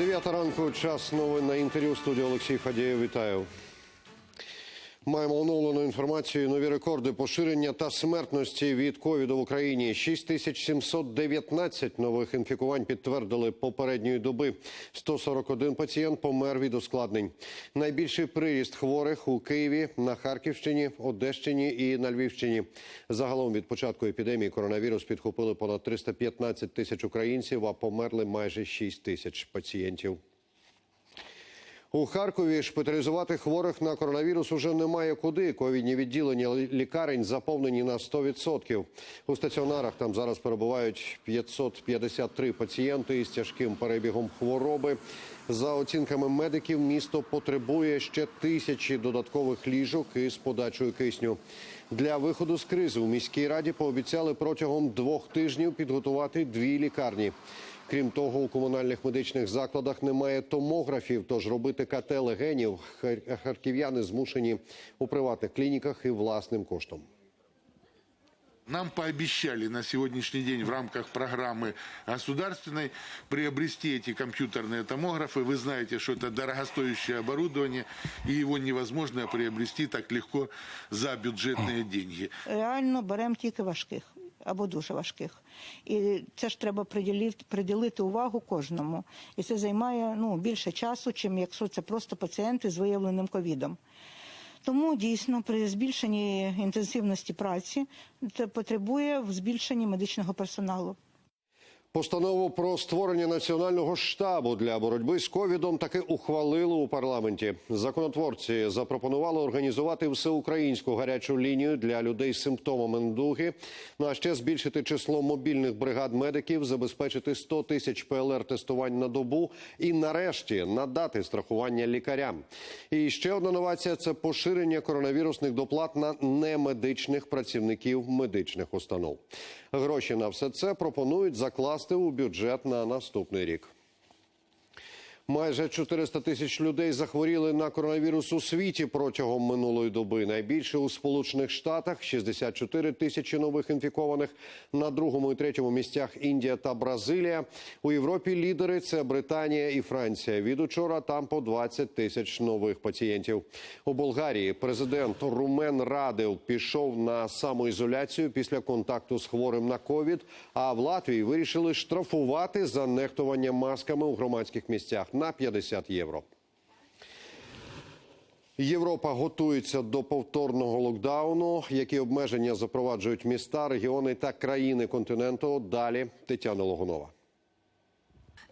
Дев'ята ранку, час новин на інтерв'ю. Студія Олексій Фадієв. Вітаю. Маємо оновлену інформацію. Нові рекорди поширення та смертності від ковіду в Україні. 6719 нових інфікувань підтвердили попередньої доби. 141 пацієнт помер від ускладнень. Найбільший приріст хворих у Києві, на Харківщині, Одещині і на Львівщині. Загалом від початку епідемії коронавірус підхопили понад 315 тисяч українців, а померли майже 6 тисяч пацієнтів. У Харкові шпиталізувати хворих на коронавірус уже немає куди. Ковідні відділення лікарень заповнені на 100%. У стаціонарах там зараз перебувають 553 пацієнти із тяжким перебігом хвороби. За оцінками медиків, місто потребує ще тисячі додаткових ліжок із подачою кисню. Для виходу з кризи у міській раді пообіцяли протягом двох тижнів підготувати дві лікарні. Крім того, у комунальних медичних закладах немає томографів, тож робити КТ легенів хар- харків'яни змушені у приватних клініках і власним коштом. Нам пообещали на сегодняшний день в рамках программы государственной приобрести эти компьютерные томографы. Вы знаете, что это дорогостоящее оборудование, и его невозможно приобрести так легко за бюджетные деньги. реально беремо тільки важких або дуже важких. І це ж треба приділити, приділити увагу кожному. І це займає ну, більше часу, чим якщо це просто пацієнти з виявленим ковідом. Тому дійсно при збільшенні інтенсивності праці це потребує в збільшенні медичного персоналу. Постанову про створення національного штабу для боротьби з ковідом таки ухвалили у парламенті. Законотворці запропонували організувати всеукраїнську гарячу лінію для людей з симптомами недуги. Ну а ще збільшити число мобільних бригад медиків, забезпечити 100 тисяч ПЛР-тестувань на добу і, нарешті, надати страхування лікарям. І ще одна новація це поширення коронавірусних доплат на немедичних працівників медичних установ. Гроші на все це пропонують закласти у бюджет на наступний рік. Майже 400 тисяч людей захворіли на коронавірус у світі протягом минулої доби. Найбільше у Сполучених Штатах 64 тисячі нових інфікованих. На другому і третьому місцях Індія та Бразилія. У Європі лідери це Британія і Франція. Від учора там по 20 тисяч нових пацієнтів. У Болгарії президент Румен Радев пішов на самоізоляцію після контакту з хворим на ковід. А в Латвії вирішили штрафувати за нехтування масками у громадських місцях на 50 євро. Європа готується до повторного локдауну. Які обмеження запроваджують міста, регіони та країни континенту? Далі Тетяна Логунова.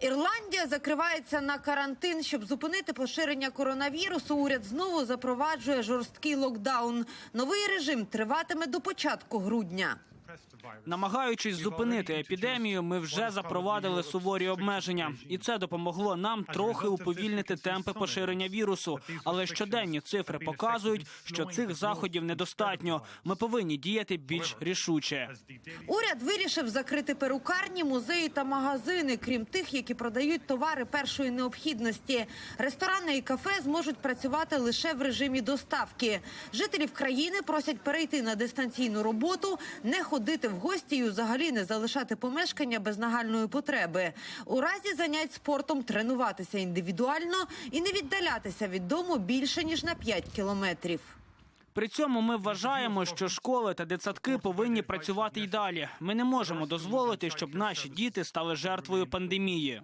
Ірландія закривається на карантин, щоб зупинити поширення коронавірусу. Уряд знову запроваджує жорсткий локдаун. Новий режим триватиме до початку грудня. Намагаючись зупинити епідемію, ми вже запровадили суворі обмеження, і це допомогло нам трохи уповільнити темпи поширення вірусу. Але щоденні цифри показують, що цих заходів недостатньо. Ми повинні діяти більш рішуче. Уряд вирішив закрити перукарні, музеї та магазини, крім тих, які продають товари першої необхідності. Ресторани і кафе зможуть працювати лише в режимі доставки. Жителів країни просять перейти на дистанційну роботу, не ходити в гості і взагалі не залишати помешкання без нагальної потреби. У разі занять спортом тренуватися індивідуально і не віддалятися від дому більше ніж на 5 кілометрів. При цьому ми вважаємо, що школи та дитсадки повинні працювати й далі. Ми не можемо дозволити, щоб наші діти стали жертвою пандемії.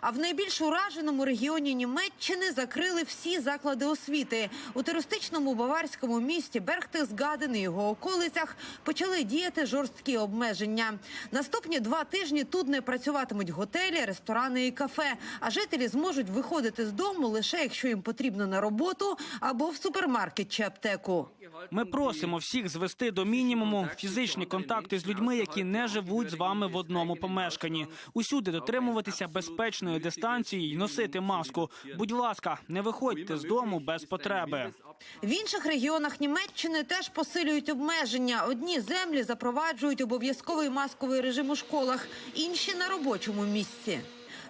А в найбільш ураженому регіоні Німеччини закрили всі заклади освіти. У туристичному баварському місті Бергтесгаден і його околицях почали діяти жорсткі обмеження. Наступні два тижні тут не працюватимуть готелі, ресторани і кафе. А жителі зможуть виходити з дому лише якщо їм потрібно на роботу або в супермаркет чи аптеку. Ми просимо всіх звести до мінімуму фізичні контакти з людьми, які не живуть з вами в одному помешканні. Усюди дотримуватися безпечної дистанції і носити маску. Будь ласка, не виходьте з дому без потреби. В інших регіонах Німеччини теж посилюють обмеження. Одні землі запроваджують обов'язковий масковий режим у школах, інші на робочому місці.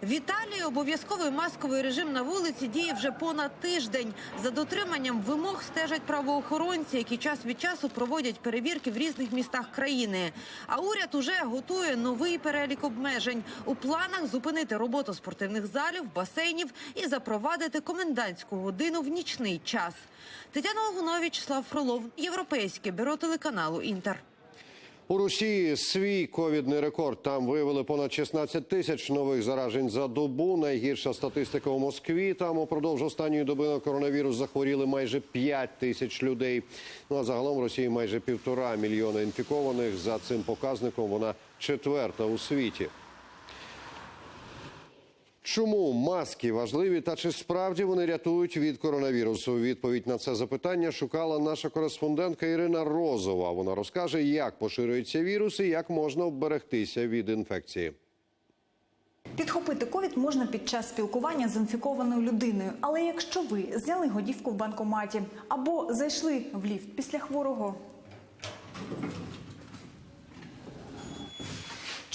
В Італії обов'язковий масковий режим на вулиці діє вже понад тиждень. За дотриманням вимог стежать правоохоронці, які час від часу проводять перевірки в різних містах країни. А уряд уже готує новий перелік обмежень у планах зупинити роботу спортивних залів, басейнів і запровадити комендантську годину в нічний час. Тетяна Огунович, Слав Фролов, Європейське бюро телеканалу Інтер. У Росії свій ковідний рекорд. Там виявили понад 16 тисяч нових заражень за добу. Найгірша статистика у Москві. Там упродовж останньої доби на коронавірус захворіли майже 5 тисяч людей. Ну а загалом в Росії майже півтора мільйона інфікованих. За цим показником вона четверта у світі. Чому маски важливі та чи справді вони рятують від коронавірусу? Відповідь на це запитання шукала наша кореспондентка Ірина Розова. Вона розкаже, як поширюється вірус і як можна вберегтися від інфекції. Підхопити ковід можна під час спілкування з інфікованою людиною. Але якщо ви зняли годівку в банкоматі або зайшли в ліфт після хворого.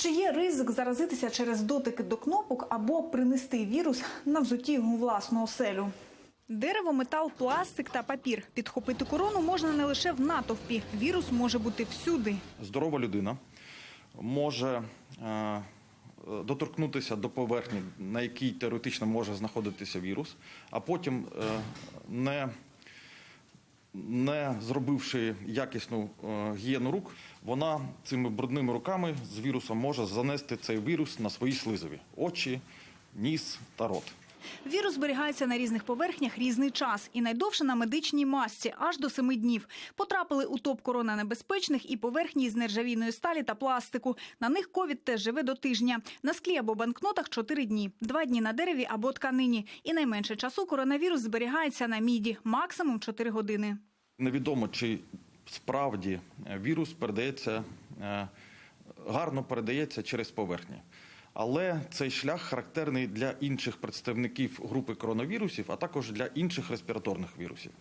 Чи є ризик заразитися через дотики до кнопок або принести вірус на взуті у власну оселю? Дерево, метал, пластик та папір. Підхопити корону можна не лише в натовпі. Вірус може бути всюди. здорова людина може е, доторкнутися до поверхні, на якій теоретично може знаходитися вірус, а потім, е, не, не зробивши якісну е, гігієну рук, вона цими брудними руками з вірусом може занести цей вірус на свої слизові очі, ніс та рот. Вірус зберігається на різних поверхнях різний час і найдовше на медичній масці аж до семи днів. Потрапили у топ коронанебезпечних і поверхні з нержавійної сталі та пластику. На них ковід теж живе до тижня. На склі або банкнотах чотири дні, два дні на дереві або тканині. І найменше часу коронавірус зберігається на міді, максимум 4 години. Невідомо, чи справді е, вірус передається е, гарно передається через поверхні. Але цей шлях характерний для інших представників групи коронавірусів, а також для інших респіраторних вірусів.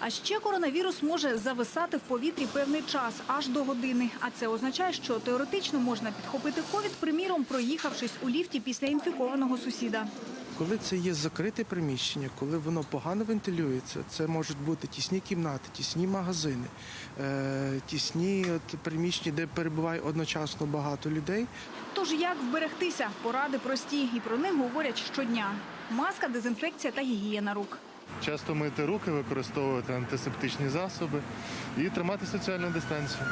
А ще коронавірус може зависати в повітрі певний час, аж до години. А це означає, що теоретично можна підхопити ковід, приміром, проїхавшись у ліфті після інфікованого сусіда. Коли це є закрите приміщення, коли воно погано вентилюється, це можуть бути тісні кімнати, тісні магазини, е, тісні от приміщення, де перебуває одночасно багато людей. Тож як вберегтися? Поради прості, і про них говорять щодня. Маска, дезінфекція та гігієна рук. Часто мити руки, використовувати антисептичні засоби і тримати соціальну дистанцію.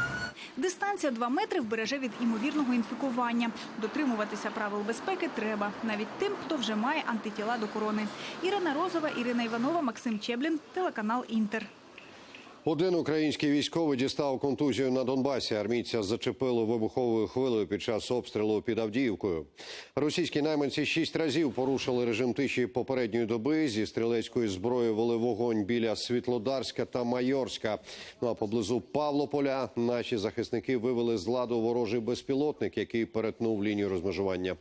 Дистанція 2 метри вбереже від імовірного інфікування. Дотримуватися правил безпеки треба навіть тим, хто вже має антитіла до корони. Ірина Розова, Ірина Іванова, Максим Чеблін, телеканал Інтер. Один український військовий дістав контузію на Донбасі. Армійця зачепило вибуховою хвилею під час обстрілу під Авдіївкою. Російські найманці шість разів порушили режим тиші попередньої доби. Зі стрілецької зброї вели вогонь біля Світлодарська та Майорська. Ну а поблизу Павлополя наші захисники вивели з ладу ворожий безпілотник, який перетнув лінію розмежування.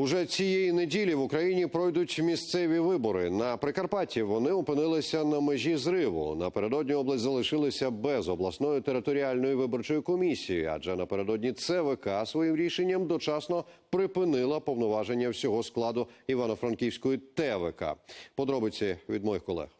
Уже цієї неділі в Україні пройдуть місцеві вибори. На Прикарпатті вони опинилися на межі зриву. Напередодні область залишилася без обласної територіальної виборчої комісії, адже напередодні ЦВК своїм рішенням дочасно припинила повноваження всього складу Івано-Франківської ТВК. Подробиці від моїх колег.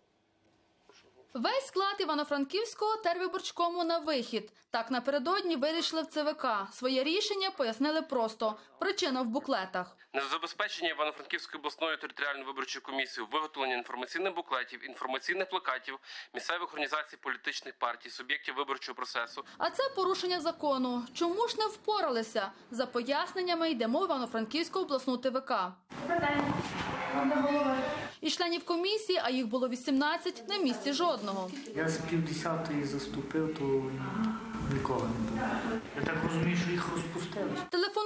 Весь склад Івано-Франківського тервиборчкому на вихід. Так напередодні вирішили в ЦВК. Своє рішення пояснили просто. Причина в буклетах. Незабезпечення Івано-Франківської обласної територіальної виборчої комісії у виготовленні інформаційних буклетів, інформаційних плакатів, місцевих організацій політичних партій, суб'єктів виборчого процесу, А це порушення закону. Чому ж не впоралися? За поясненнями йдемо в Івано-Франківську обласну ТВК. І членів комісії, а їх було 18, на місці жодного. Я з півдесятої заступив, то нікого не було. Я так розумію, що їх розпустили. Телефонуємо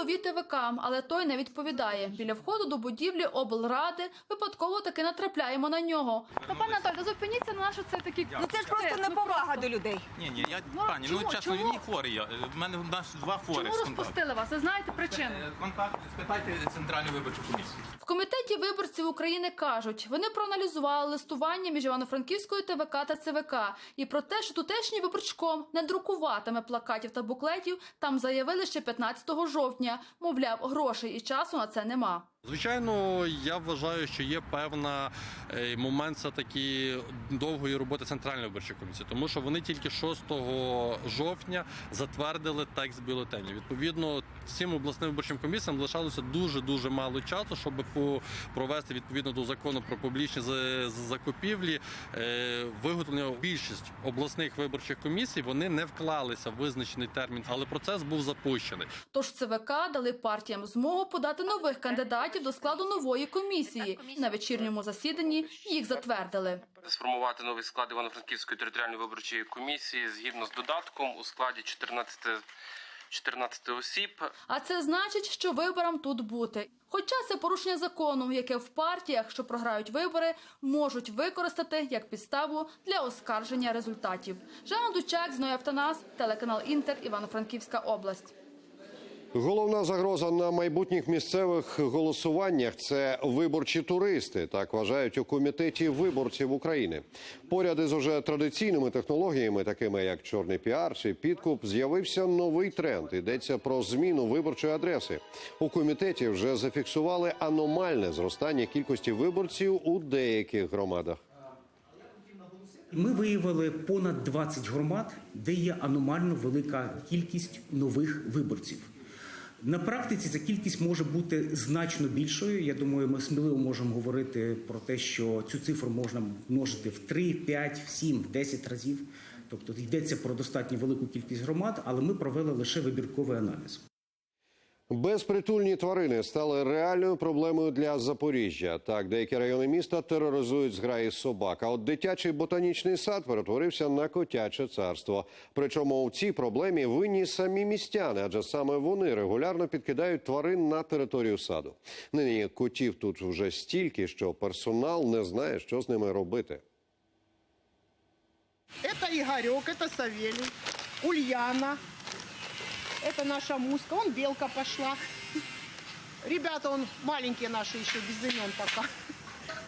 голові ТВК, але той не відповідає. Біля входу до будівлі облради випадково таки натрапляємо на нього. Ну, пане Анатолій, зупиніться на що це такі. Ну це ж просто неповага до людей. Ні, ні, я Ну, пані, чому? ну чесно, Чому? він хворий. я. В мене в нас два хворих. Чому з контакту. розпустили вас? Ви знаєте причину? Е, Контакт, спитайте центральну виборчу комісію. В комітеті виборців України кажуть, вони проаналізували листування між Івано-Франківською ТВК та ЦВК і про те, що тутешній виборчком не друкуватиме плакатів та буклетів, там заявили ще 15 жовтня. Мовляв, грошей і часу на це нема. Звичайно, я вважаю, що є певна е, момент все таки довгої роботи центральної виборчої комісії, тому що вони тільки 6 жовтня затвердили текст бюлетенів. Відповідно, всім обласним виборчим комісіям лишалося дуже дуже мало часу, щоб по- провести відповідно до закону про публічні за- закупівлі е, виготовлення більшість обласних виборчих комісій. Вони не вклалися в визначений термін, але процес був запущений. Тож ЦВК дали партіям змогу подати нових кандидатів до складу нової комісії. На вечірньому засіданні їх затвердили. Сформувати новий склад Івано-Франківської територіальної виборчої комісії згідно з додатком у складі 14, 14 осіб. А це значить, що виборам тут бути. Хоча це порушення закону, яке в партіях, що програють вибори, можуть використати як підставу для оскарження результатів. Жанна Дучак, Зноя Автонас, телеканал Інтер, Івано-Франківська область. Головна загроза на майбутніх місцевих голосуваннях це виборчі туристи. Так вважають у комітеті виборців України. Поряд із уже традиційними технологіями, такими як чорний піар чи підкуп, з'явився новий тренд. Йдеться про зміну виборчої адреси. У комітеті вже зафіксували аномальне зростання кількості виборців у деяких громадах. Ми виявили понад 20 громад, де є аномально велика кількість нових виборців. На практиці ця кількість може бути значно більшою. Я думаю, ми сміливо можемо говорити про те, що цю цифру можна множити в 3, 5, в 7, в 10 разів. Тобто йдеться про достатньо велику кількість громад, але ми провели лише вибірковий аналіз. Безпритульні тварини стали реальною проблемою для Запоріжжя. Так, деякі райони міста тероризують зграї собак. А от дитячий ботанічний сад перетворився на котяче царство. Причому у цій проблемі винні самі містяни, адже саме вони регулярно підкидають тварин на територію саду. Нині котів тут вже стільки, що персонал не знає, що з ними робити. Это Игорек, это Савелий, Ульяна, это наша Муська, он Белка пошла. Ребята, он маленькие наши еще, без имен пока.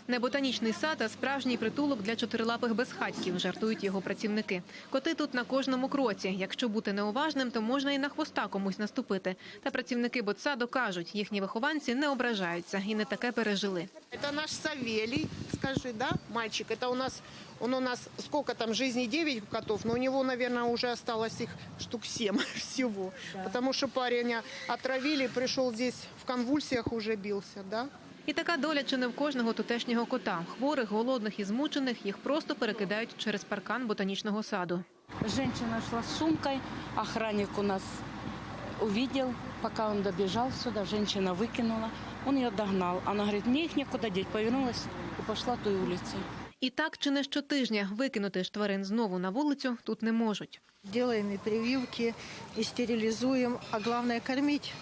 Не ботанічний сад, а справжній притулок для чотирилапих безхатьків, жартують його працівники. Коти тут на кожному кроці. Якщо бути неуважним, то можна і на хвоста комусь наступити. Та працівники ботсаду кажуть, їхні вихованці не ображаються і не таке пережили. Это наш Савелий, скажи, да, мальчик? Это у нас, он у нас, сколько там, жизни 9 котов, но у него, наверное, уже осталось их штук 7 всего. Потому что парень отравили, пришел здесь в конвульсиях уже бился, да. І така доля чи не в кожного тутешнього кота. Хворих, голодних і змучених їх просто перекидають через паркан ботанічного саду. Женщина шла с сумкой, охранник у нас увидел, пока он добежал сюда, женщина выкинула, он ее догнал. Она говорит, мне их некуда деть, повернулась и пошла той улицей. І так чи не щотижня викинути ж тварин знову на вулицю тут не можуть. Делаем и прививки, и стерилизуем, а главное кормить.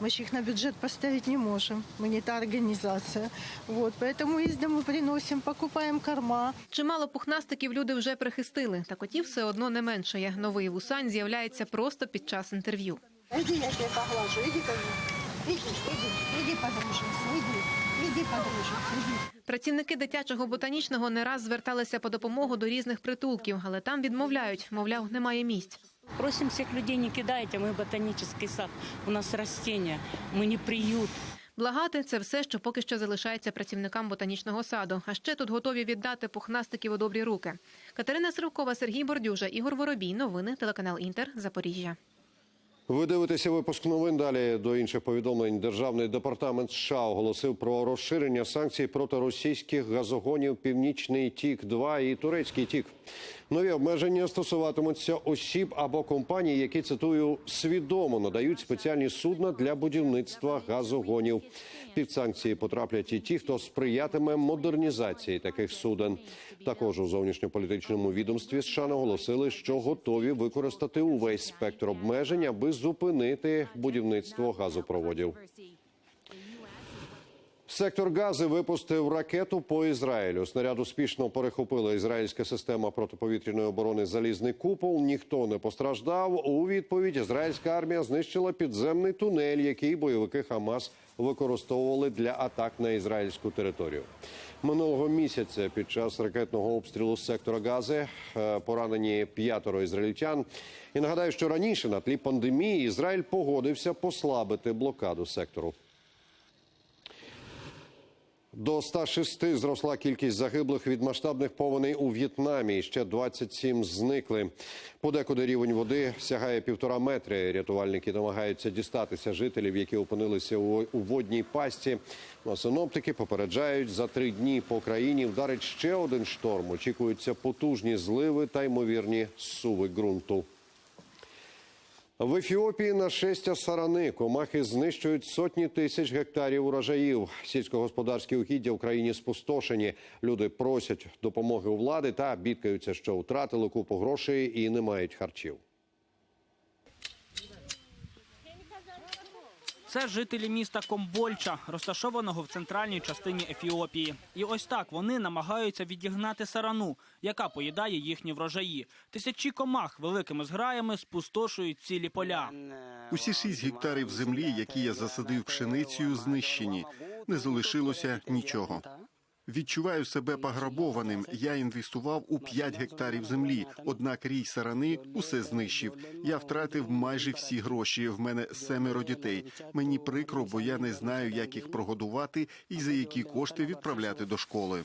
Мы же их на бюджет поставить не можем. Мы не та организация. Вот, поэтому ездим и приносим, покупаем корма. Чимало пухнастиків люди вже прихистили, та котів все одно не меншає. Новий вусань з'являється просто під час інтерв'ю. Иди, я тебя поглажу, иди ко мне. Иди, иди, иди подружимся, иди, иди подружимся. Працівники дитячого ботанічного не раз зверталися по допомогу до різних притулків, але там відмовляють, мовляв, немає місць. Просим всех людей не кидайте, мы ботанический сад, у нас растения, мы не приют. Благати це все, що поки що залишається працівникам ботанічного саду. А ще тут готові віддати пухнастиків у добрі руки. Катерина Сривкова, Сергій Бордюжа, Ігор Воробій. Новини телеканал Інтер. Запоріжжя. Ви дивитеся випуск новин. Далі до інших повідомлень. Державний департамент США оголосив про розширення санкцій проти російських газогонів Північний Тік 2 і Турецький Тік. Нові обмеження стосуватимуться осіб або компаній, які цитую свідомо надають спеціальні судна для будівництва газогонів. Під санкції потраплять і ті, хто сприятиме модернізації таких суден. Також у зовнішньополітичному відомстві США наголосили, що готові використати увесь спектр обмежень, аби зупинити будівництво газопроводів. Сектор Гази випустив ракету по Ізраїлю. Снаряд успішно перехопила ізраїльська система протиповітряної оборони Залізний купол. Ніхто не постраждав. У відповідь ізраїльська армія знищила підземний тунель, який бойовики Хамас використовували для атак на ізраїльську територію. Минулого місяця під час ракетного обстрілу з сектора Гази е, поранені п'ятеро ізраїльтян. І нагадаю, що раніше на тлі пандемії Ізраїль погодився послабити блокаду сектору. До 106 зросла кількість загиблих від масштабних повеней у В'єтнамі. Ще 27 зникли. Подекуди рівень води сягає півтора метри. Рятувальники намагаються дістатися жителів, які опинилися у водній пасті. Ну, а синоптики попереджають, за три дні по країні вдарить ще один шторм. Очікуються потужні зливи та ймовірні суви ґрунту. В Ефіопії нашестя сарани комахи знищують сотні тисяч гектарів урожаїв. Сільськогосподарські угіддя в країні спустошені. Люди просять допомоги у влади та бідкаються, що втратили купу грошей і не мають харчів. Це жителі міста Комбольча, розташованого в центральній частині Ефіопії. І ось так вони намагаються відігнати сарану, яка поїдає їхні врожаї. Тисячі комах великими зграями спустошують цілі поля. Усі шість гектарів землі, які я засадив пшеницею, знищені. Не залишилося нічого. Відчуваю себе пограбованим. Я інвестував у 5 гектарів землі. Однак рій сарани усе знищив. Я втратив майже всі гроші. В мене семеро дітей. Мені прикро, бо я не знаю, як їх прогодувати і за які кошти відправляти до школи.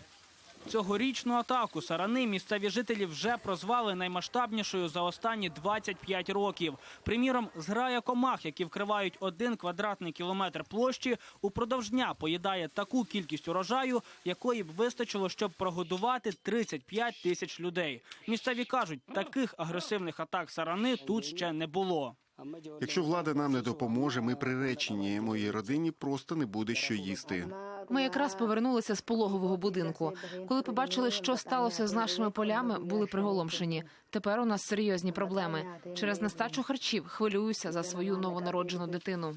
Цьогорічну атаку сарани місцеві жителі вже прозвали наймасштабнішою за останні 25 років. Приміром, зграя комах, які вкривають один квадратний кілометр площі, упродовж дня поїдає таку кількість урожаю, якої б вистачило, щоб прогодувати 35 тисяч людей. Місцеві кажуть, таких агресивних атак сарани тут ще не було. Якщо влада нам не допоможе, ми приречені. Моїй родині просто не буде що їсти. Ми якраз повернулися з пологового будинку. Коли побачили, що сталося з нашими полями, були приголомшені. Тепер у нас серйозні проблеми. Через нестачу харчів хвилююся за свою новонароджену дитину.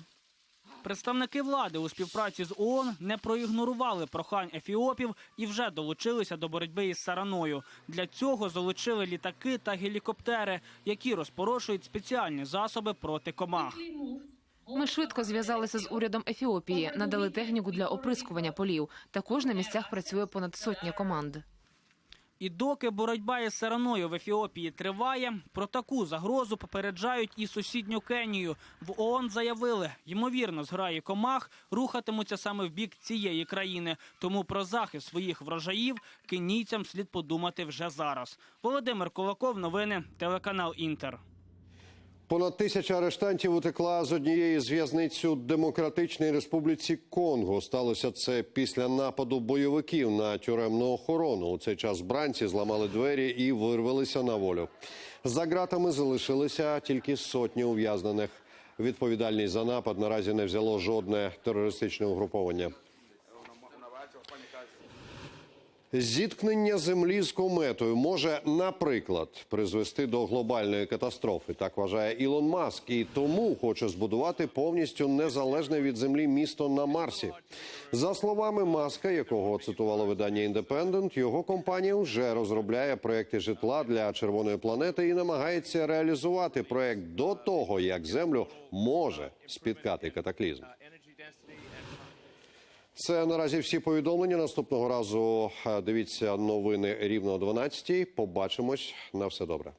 Представники влади у співпраці з ООН не проігнорували прохань ефіопів і вже долучилися до боротьби із сараною. Для цього залучили літаки та гелікоптери, які розпорошують спеціальні засоби проти комах. Ми швидко зв'язалися з урядом Ефіопії, надали техніку для оприскування полів. Також на місцях працює понад сотня команд. І доки боротьба із сараною в Ефіопії триває, про таку загрозу попереджають і сусідню Кенію. В ООН заявили, ймовірно, зграї комах рухатимуться саме в бік цієї країни. Тому про захист своїх врожаїв кенійцям слід подумати вже зараз. Володимир Кулаков, новини, телеканал Інтер. Понад тисяча арештантів утекла з однієї з в'язниць у Демократичній Республіці Конго. Сталося це після нападу бойовиків на тюремну охорону. У цей час бранці зламали двері і вирвалися на волю. За ґратами залишилися тільки сотні ув'язнених. Відповідальність за напад наразі не взяло жодне терористичне угруповання. Зіткнення землі з кометою може, наприклад, призвести до глобальної катастрофи. Так вважає Ілон Маск, і тому хоче збудувати повністю незалежне від землі місто на Марсі. За словами Маска, якого цитувало видання «Індепендент», його компанія вже розробляє проекти житла для червоної планети і намагається реалізувати проект до того, як землю може спіткати катаклізм. Це наразі всі повідомлення. Наступного разу е, дивіться новини рівно о 12. Побачимось на все добре.